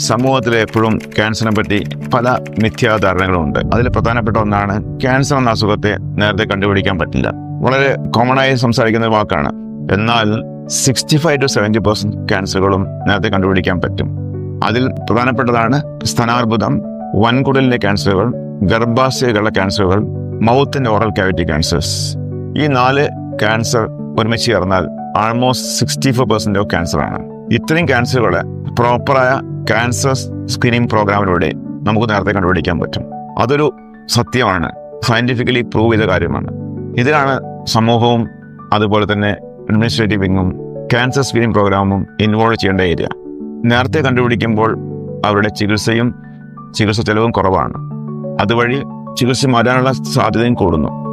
സമൂഹത്തിൽ എപ്പോഴും ക്യാൻസറിനെ പറ്റി പല മിഥ്യാധാരണകളുണ്ട്. അതിൽ പ്രധാനപ്പെട്ട ഒന്നാണ് ക്യാൻസർ എന്ന അസുഖത്തെ നേരത്തെ കണ്ടുപിടിക്കാൻ പറ്റില്ല. വളരെ കോമൺ ആയി സംസാരിക്കുന്ന വാക്കാണ്. എന്നാൽ sixty five to seventy percent ക്യാൻസറുകളും നേരത്തെ കണ്ടുപിടിക്കാൻ പറ്റും. അതിൽ പ്രധാനപ്പെട്ടതാണ് സ്ഥാനാർബുദം വൻകുടലിലെ ക്യാൻസറുകൾ ഗർഭാശയകളുടെ ക്യാൻസറുകൾ മൗത്തിന്റെ ഓറൽ കാവിറ്റി ക്യാൻസേഴ്സ് ഈ നാല് ക്യാൻസർ ഒരുമിച്ച് ചേർന്നാൽ almost sixty four percent of ക്യാൻസറാണ് ഇത്രയും ക്യാൻസറുകളെ പ്രോപ്പറായ ക്യാൻസർ സ്ക്രീനിങ് പ്രോഗ്രാമിലൂടെ നമുക്ക് നേരത്തെ കണ്ടുപിടിക്കാൻ പറ്റും. അതൊരു സത്യമാണ്. സയന്റിഫിക്കലി പ്രൂവ് ചെയ്ത കാര്യമാണ്. ഇതിലാണ് സമൂഹവും അതുപോലെ തന്നെ അഡ്മിനിസ്ട്രേറ്റീവ് വിങ്ങും ക്യാൻസർ സ്ക്രീനിങ് പ്രോഗ്രാമും ഇൻവോൾവ് ചെയ്യേണ്ട ഏരിയ നേരത്തെ കണ്ടുപിടിക്കുമ്പോൾ അവരുടെ ചികിത്സയും ചികിത്സ ചെലവും കുറവാണ്. അതുവഴി ചികിത്സ മാറ്റാനുള്ള സാധ്യതയും കൂടുന്നു.